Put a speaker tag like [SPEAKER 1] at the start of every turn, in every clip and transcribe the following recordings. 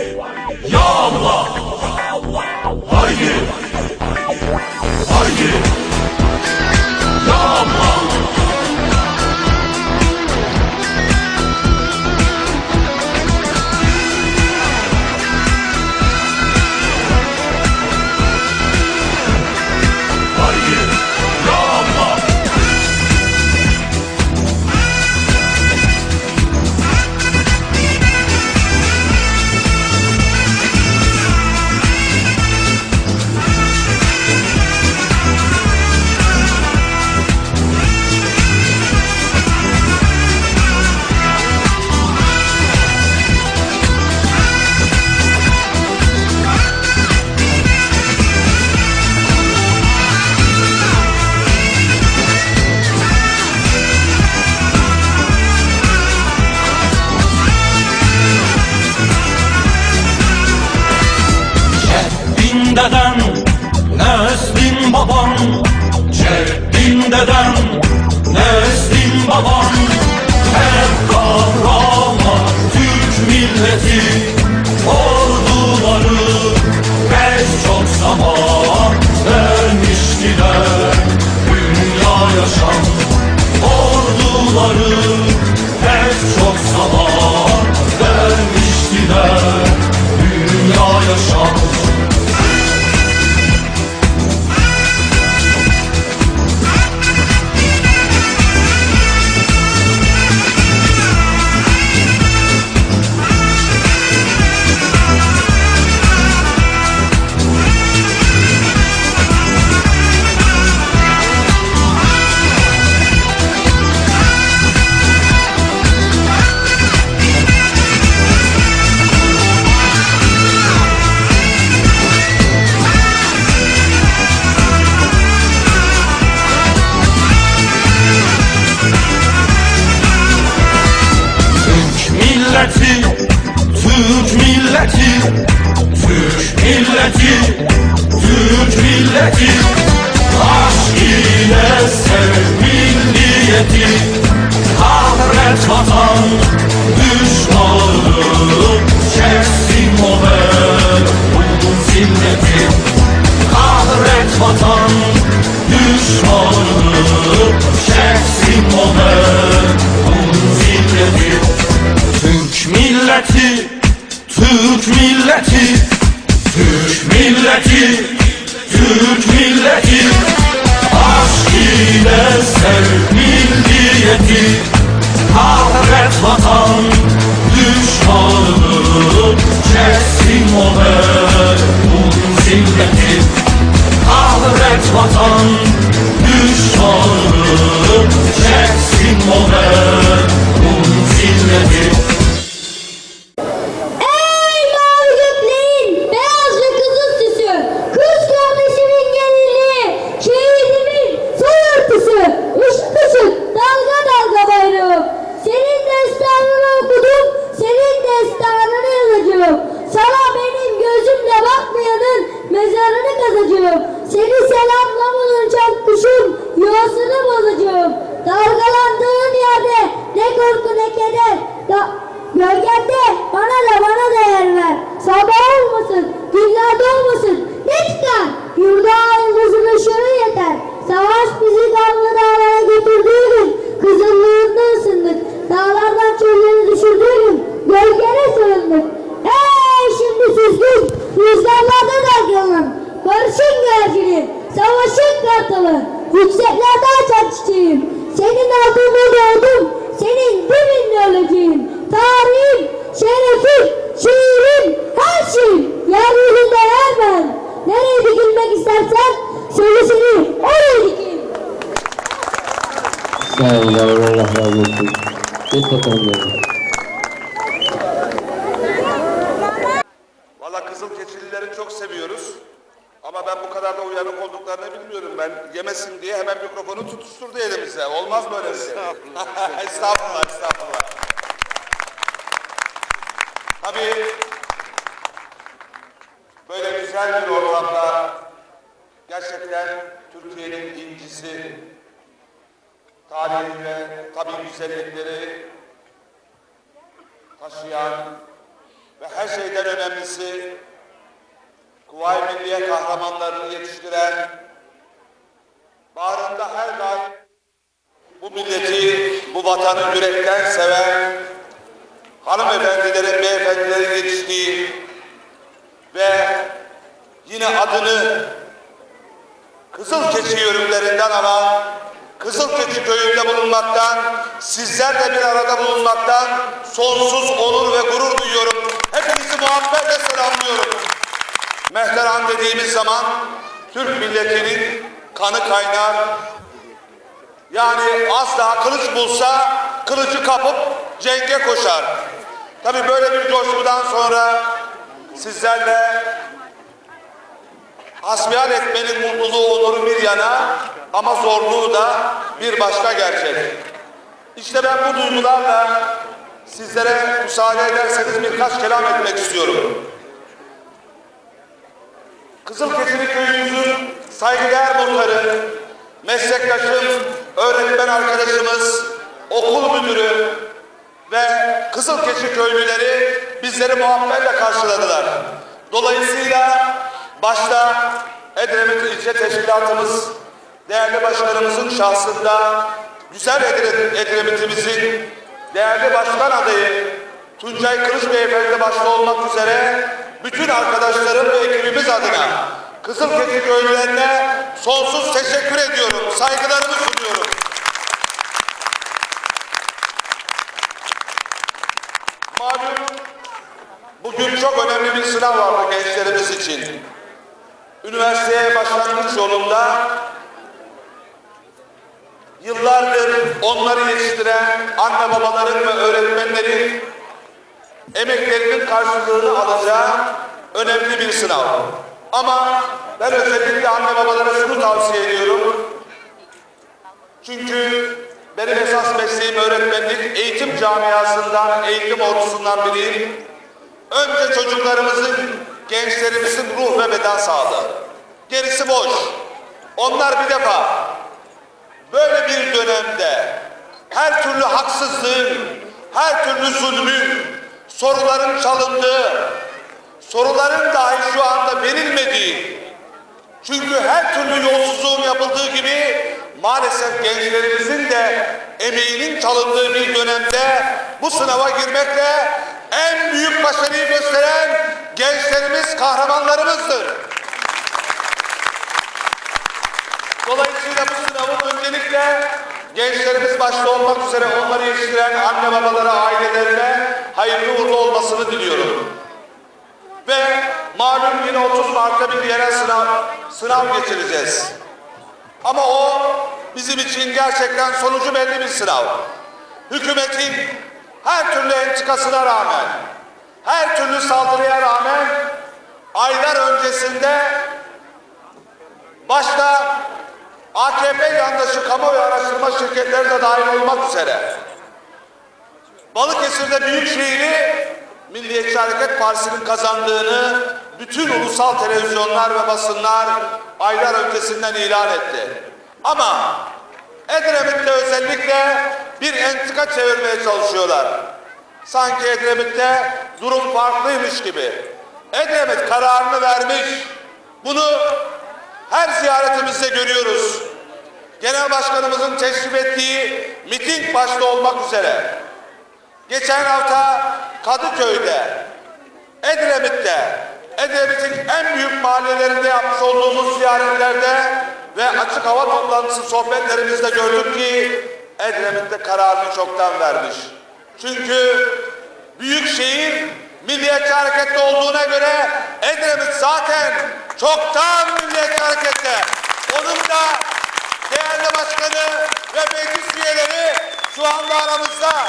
[SPEAKER 1] Ya Allah! Haydi! Haydi! Kızılkeçilileri çok
[SPEAKER 2] seviyoruz. Ama ben bu kadar da uyanık olduklarını bilmiyorum. Ben yemesin diye hemen mikrofonu tutuşturdu elimize. Olmaz böyle bir şey. Estağfurullah. estağfurullah, estağfurullah. Tabii böyle güzel bir ortamda gerçekten Türkiye'nin incisi, tarihi ve tabii güzellikleri taşıyan ve her şeyden önemlisi Kuvayi Milliye kahramanlarını yetiştiren, bağrında her daim bu milleti, bu vatanı yürekten seven, hanımefendilerin, beyefendilerin yetiştiği ve yine adını Kızılkeçi yörüklerinden alan, Kızılkeçi köyünde bulunmaktan, sizlerle bir arada bulunmaktan sonsuz onur ve gurur duyuyorum. Hepinizi muhabbetle selamlıyorum. Mehteran dediğimiz zaman Türk milletinin kanı kaynar. Yani az daha kılıç bulsa kılıcı kapıp cenge koşar. Tabii böyle bir coşkudan sonra sizlerle hasbihal etmenin mutluluğu onuru bir yana ama zorluğu da bir başka gerçek. İşte ben bu duygularla sizlere müsaade ederseniz birkaç kelam etmek istiyorum. Kızılkeçili köyümüzün saygıdeğer muhtarı, meslektaşım, öğretmen arkadaşımız, okul müdürü ve Kızılkeçi köylüleri bizleri muhabbetle karşıladılar. Dolayısıyla başta Edremit İlçe Teşkilatımız, değerli başkanımızın şahsında güzel Edre- Edremit'imizin değerli başkan adayı Tuncay Kılıç Beyefendi başta olmak üzere bütün arkadaşlarım ve ekibimiz adına Kızılkeçi köylülerine sonsuz teşekkür ediyorum. Saygılarımı sunuyorum. Malum bugün çok önemli bir sınav vardı gençlerimiz için. Üniversiteye başlangıç yolunda yıllardır onları yetiştiren anne babaların ve öğretmenlerin emeklerinin karşılığını alacağı önemli bir sınav. Ama ben özellikle anne babalara şunu tavsiye ediyorum. Çünkü benim esas mesleğim öğretmenlik, eğitim camiasından, eğitim ordusundan biriyim. Önce çocuklarımızın, gençlerimizin ruh ve beden sağlığı. Gerisi boş. Onlar bir defa böyle bir dönemde her türlü haksızlığın, her türlü zulmün, soruların çalındığı, soruların dahi şu anda verilmediği, çünkü her türlü yolsuzluğun yapıldığı gibi maalesef gençlerimizin de emeğinin çalındığı bir dönemde bu sınava girmekle en büyük başarıyı gösteren gençlerimiz kahramanlarımızdır. Dolayısıyla bu sınavın öncelikle gençlerimiz başta olmak üzere onları yetiştiren anne babalara, ailelerine hayırlı uğurlu olmasını diliyorum. Ve malum yine 30 Mart'ta bir yerel sınav, sınav geçireceğiz. Ama o bizim için gerçekten sonucu belli bir sınav. Hükümetin her türlü entrikasına rağmen, her türlü saldırıya rağmen aylar öncesinde başta AKP yandaşı kamuoyu araştırma şirketleri de dahil olmak üzere Balıkesir'de Büyükşehir'i Milliyetçi Hareket Partisi'nin kazandığını bütün ulusal televizyonlar ve basınlar aylar öncesinden ilan etti. Ama Edremit'te özellikle bir entrika çevirmeye çalışıyorlar. Sanki Edremit'te durum farklıymış gibi. Edremit kararını vermiş. Bunu her ziyaretimizde görüyoruz. Genel Başkanımızın teşrif ettiği miting başta olmak üzere. Geçen hafta Kadıköy'de, Edremit'te, Edremit'in en büyük mahallelerinde yapmış olduğumuz ziyaretlerde ve açık hava toplantısı sohbetlerimizde gördük ki Edremit'te kararını çoktan vermiş. Çünkü büyük şehir milliyetçi harekette olduğuna göre Edremit zaten çoktan milliyetçi harekette. Onun da değerli başkanı ve meclis üyeleri şu anda aramızda.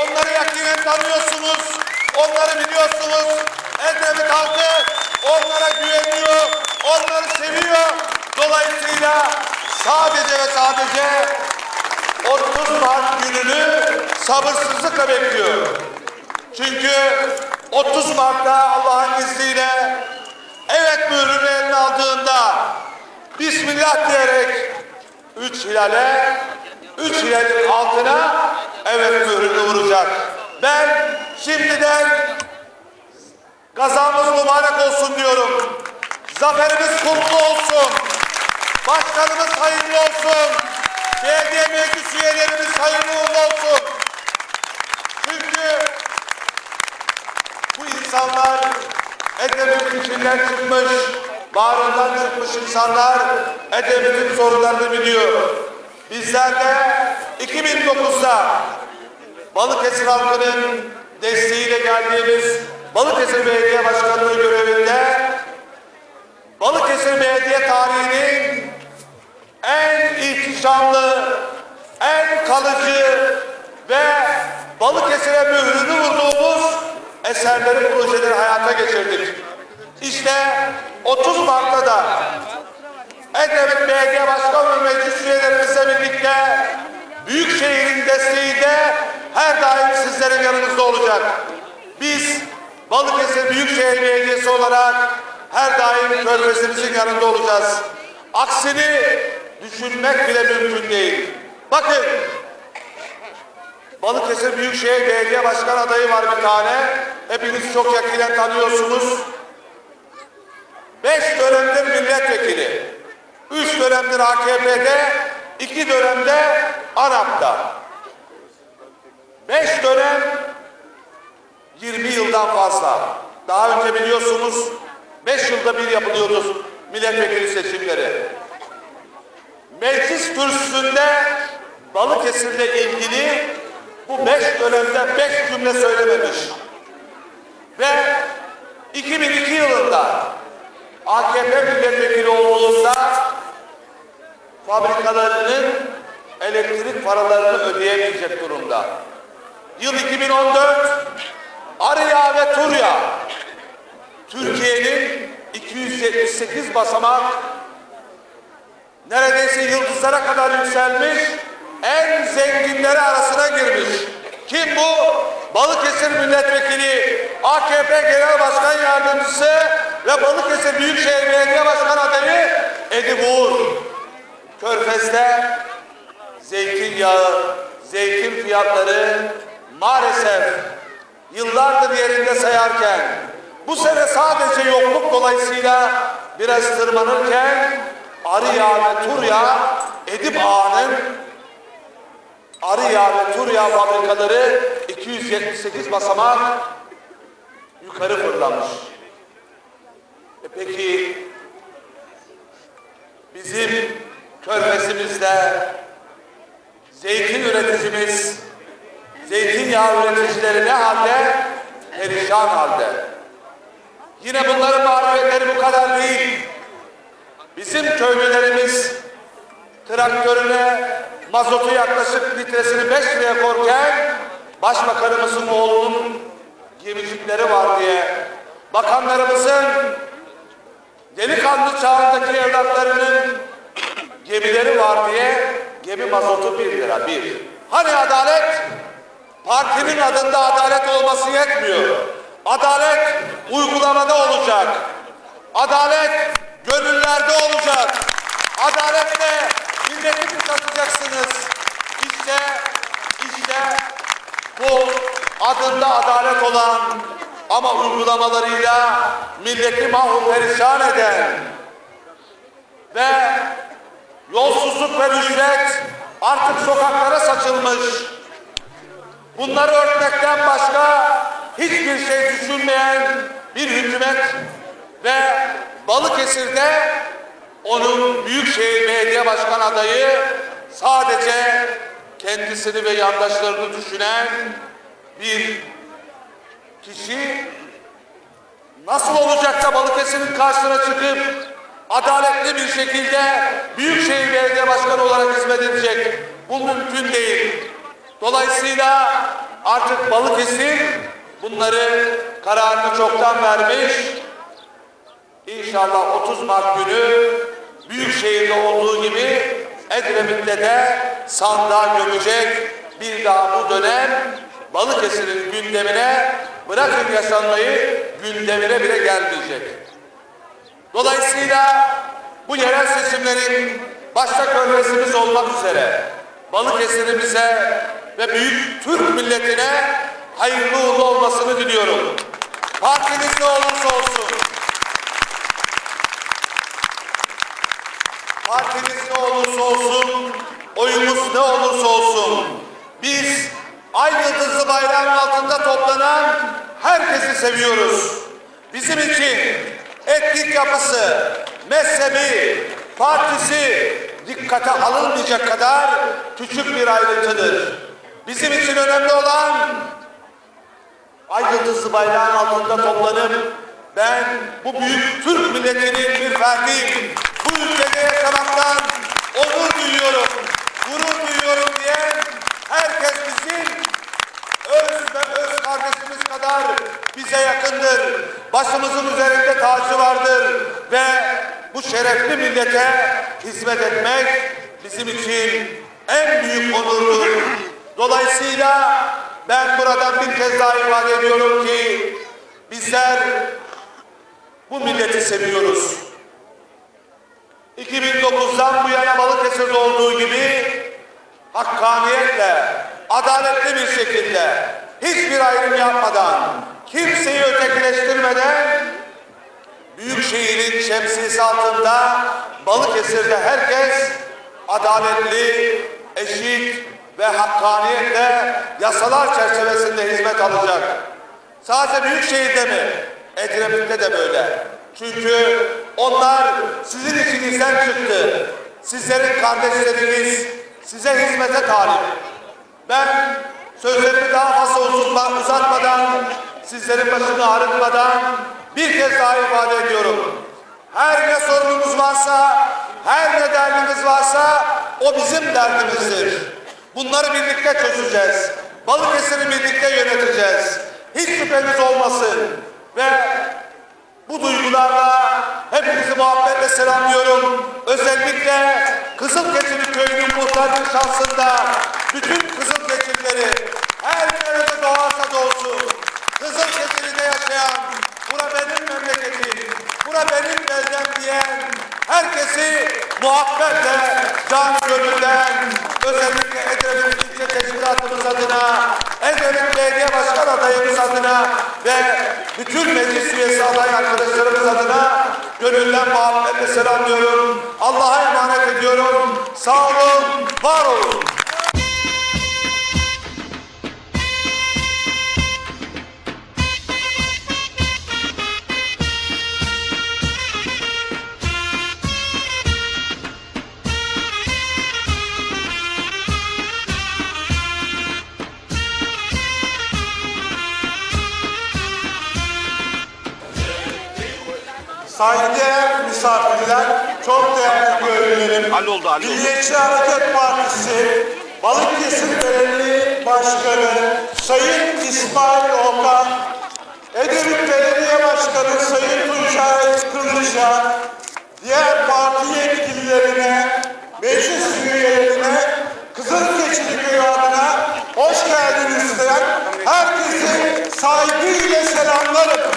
[SPEAKER 2] Onları yakinen tanıyorsunuz, onları biliyorsunuz. Edremit halkı onlara güveniyor, onları seviyor. Dolayısıyla sadece ve sadece 30 Mart gününü sabırsızlıkla bekliyor. Çünkü 30 Mart'ta Allah'ın izniyle evet mührünü eline aldığında Bismillah diyerek üç hilale, üç hilalin altına evet mührünü vuracak. Ben şimdiden mübarek olsun diyorum. Zaferimiz kutlu olsun. Başkanımız hayırlı olsun. Belediye meclis üyelerimiz hayırlı olsun. Çünkü bu insanlar Edremit'in içinden çıkmış, bağrından çıkmış insanlar Edremit'in sorunlarını biliyor. Bizler de 2009'da Balıkesir halkının desteğiyle geldiğimiz Balıkesir Belediye Başkanlığı görevinde Balıkesir Belediye tarihinin en ihtişamlı, en kalıcı ve Balıkesir'e mührünü vurduğumuz eserleri, projeleri hayata geçirdik. İşte 30 Mart'ta da Edremit Belediye Başkan ve Meclis üyelerimizle birlikte Büyükşehir'in desteği de her daim sizlerin yanınızda olacak. Biz Balıkesir Büyükşehir Belediyesi olarak her daim körfezimizin yanında olacağız. Aksini düşünmek bile mümkün değil. Bakın Balıkesir Büyükşehir Belediye Başkan adayı var bir tane. Hepiniz çok yakinen tanıyorsunuz. Beş dönemdir milletvekili. Üç dönemdir AKP'de, iki dönemde ANAP'ta. Beş dönem 20 yıldan fazla. Daha önce biliyorsunuz 5 yılda bir yapılıyordu milletvekili seçimleri. Meclis kürsüsünde Balıkesir'le ilgili bu 5 dönemde 5 cümle söylememiş. Ve 2002 yılında AKP milletvekili olduğunda fabrikalarının elektrik paralarını ödeyemeyecek durumda. Yıl 2014 Arıya ve Turya Türkiye'nin 278 basamak neredeyse yıldızlara kadar yükselmiş en zenginleri arasına girmiş. Kim bu? Balıkesir Milletvekili, AKP Genel Başkan Yardımcısı ve Balıkesir Büyükşehir Belediye Başkan adayı Edip Uğur. Körfez'de zeytinyağı, zeytin fiyatları maalesef yıllardır yerinde sayarken bu sene sadece yokluk dolayısıyla biraz tırmanırken arı yağı ve tur yağı Edip Ağa'nın arı yağı ve tur yağı fabrikaları 278 basamak yukarı fırlamış. E peki bizim körfezimizde zeytin üreticimiz, zeytinyağı üreticileri ne halde? Perişan halde. Yine bunların marifetleri bu kadar değil. Bizim köylülerimiz traktörüne mazotu yaklaşık litresini 5 liraya korken başbakanımızın oğlunun gemicikleri var diye bakanlarımızın delikanlı çağındaki evlatlarının gemileri var diye gemi mazotu 1 lira bir. Hani adalet? Partinin adında adalet olması yetmiyor. Adalet uygulamada olacak. Adalet gönüllerde olacak. Adaletle milleti kuşatacaksınız. İşte, işte bu adında adalet olan ama uygulamalarıyla milleti mahvur perişan eden ve yolsuzluk ve rüşvet artık sokaklara saçılmış. Bunları örtmekten başka hiçbir şey düşünmeyen bir hükümet ve Balıkesir'de onun Büyükşehir Belediye Başkan adayı sadece kendisini ve yandaşlarını düşünen bir kişi nasıl olacak da Balıkesir'in karşısına çıkıp adaletli bir şekilde Büyükşehir Belediye Başkanı olarak hizmet edecek? Bu mümkün değil. Dolayısıyla artık Balıkesir bunları kararını çoktan vermiş. İnşallah 30 Mart günü Büyükşehir'de olduğu gibi Edremit'te de sandığa gömecek bir daha bu dönem Balıkesir'in gündemine Bırakın yaşanmayı gündemine bile gelmeyecek. Dolayısıyla bu yerel seçimlerin başta kongresimiz olmak üzere Balıkesir'imize ve büyük Türk milletine hayırlı uğurlu olmasını diliyorum. Partiniz ne olursa olsun. Partiniz ne olursa olsun, oyumuz ne olursa olsun. Biz ay yıldızlı bayrağın altında toplanan herkesi seviyoruz. Bizim için etnik yapısı, mezhebi, partisi dikkate alınmayacak kadar küçük bir ayrıntıdır. Bizim için önemli olan ay yıldızlı bayrağın altında toplanıp ben bu büyük Türk milletinin bir ferdiyim. Bu ülkede yaşamaktan onur duyuyorum, gurur duyuyorum diyen herkes bizim öz ve öz kardeşimiz kadar bize yakındır. Başımızın üzerinde tacı vardır ve bu şerefli millete hizmet etmek bizim için en büyük onurdur. Dolayısıyla ben buradan bir kez daha ifade ediyorum ki bizler bu milleti seviyoruz. 2009'dan bu yana Balıkesir'de olduğu gibi hakkaniyetle, adaletli bir şekilde, hiçbir ayrım yapmadan, kimseyi ötekileştirmeden Büyükşehir'in şemsiyesi altında Balıkesir'de herkes adaletli, eşit ve hakkaniyetle yasalar çerçevesinde hizmet alacak. Sadece Büyükşehir'de mi? Edremit'te de böyle. Çünkü onlar sizin içinizden çıktı. Sizlerin kardeşleriniz size hizmete talip. Ben sözlerimi daha fazla uzatma- uzatmadan, sizlerin başını ağrıtmadan bir kez daha ifade ediyorum. Her ne sorunumuz varsa, her ne derdimiz varsa o bizim derdimizdir. Bunları birlikte çözeceğiz. Balıkesir'i birlikte yöneteceğiz. Hiç şüpheniz olmasın. Ve bu duygularla hepinizi muhabbetle selamlıyorum. Özellikle Kızılkeçili Köyü'nün muhtarlık şahsında bütün Kızılkeçilileri her nerede doğarsa doğsun Kızılkeçili'de yaşayan bura benim beldem diyen herkesi muhabbetle can gönülden özellikle Edremit İlçe Teşkilatımız adına Edremit Belediye Başkan adayımız adına ve bütün meclis üyesi aday arkadaşlarımız adına gönülden muhabbetle selamlıyorum. Allah'a emanet ediyorum. Sağ olun, var olun.
[SPEAKER 3] Saygıdeğer misafirler, çok değerli görevlilerim. Milliyetçi Hareket Partisi Balıkesir Belediye Başkanı Sayın İsmail Okan, Edremit Belediye Başkanı Sayın Tunçay Kılıç'a, diğer parti yetkililerine, meclis üyelerine, Kızılkeçili Köyü adına hoş geldiniz diyen herkesi saygıyla selamlarım.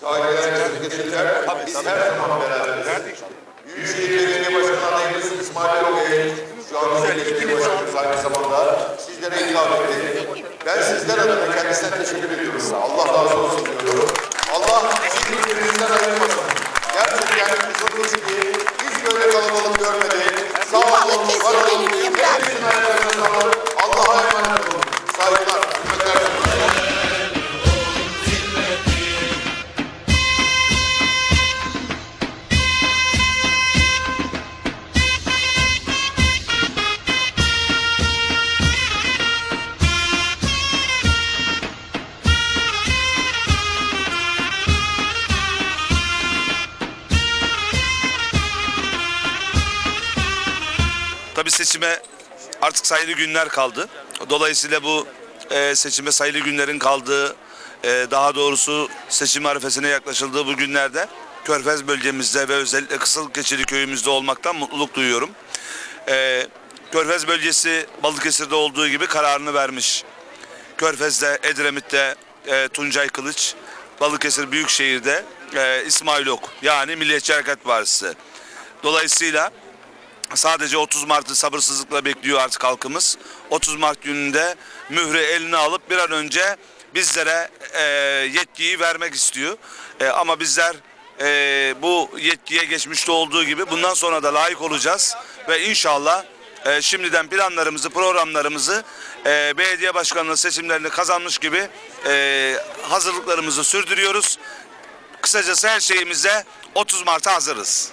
[SPEAKER 4] Saygıdeğer Kızılkeçililer, biz her zaman beraberiz. Büyükşehir Belediye Başkanı adayımız İsmail Bey, şu an belediye başkanımız aynı zamanda sizlere hitap etti. Ben sizler adına kendisine teşekkür ediyorum. Allah razı olsun diyorum. Allah sizi birbirinizden ayırmasın.
[SPEAKER 2] Tabii seçime artık sayılı günler kaldı. Dolayısıyla bu e, seçime sayılı günlerin kaldığı, e, daha doğrusu seçim arifesine yaklaşıldığı bu günlerde Körfez bölgemizde ve özellikle Kızılkeçili köyümüzde olmaktan mutluluk duyuyorum. e, Körfez bölgesi Balıkesir'de olduğu gibi kararını vermiş. Körfez'de, Edremit'te e, Tuncay Kılıç, Balıkesir Büyükşehir'de e, İsmail Ok yani Milliyetçi Hareket Partisi. Dolayısıyla sadece 30 Mart'ı sabırsızlıkla bekliyor artık halkımız. 30 Mart gününde mührü eline alıp bir an önce bizlere e, yetkiyi vermek istiyor. E, ama bizler e, bu yetkiye geçmişte olduğu gibi bundan sonra da layık olacağız ve inşallah e, şimdiden planlarımızı, programlarımızı e, belediye başkanlığı seçimlerini kazanmış gibi e, hazırlıklarımızı sürdürüyoruz. Kısacası her şeyimize 30 Mart'a hazırız.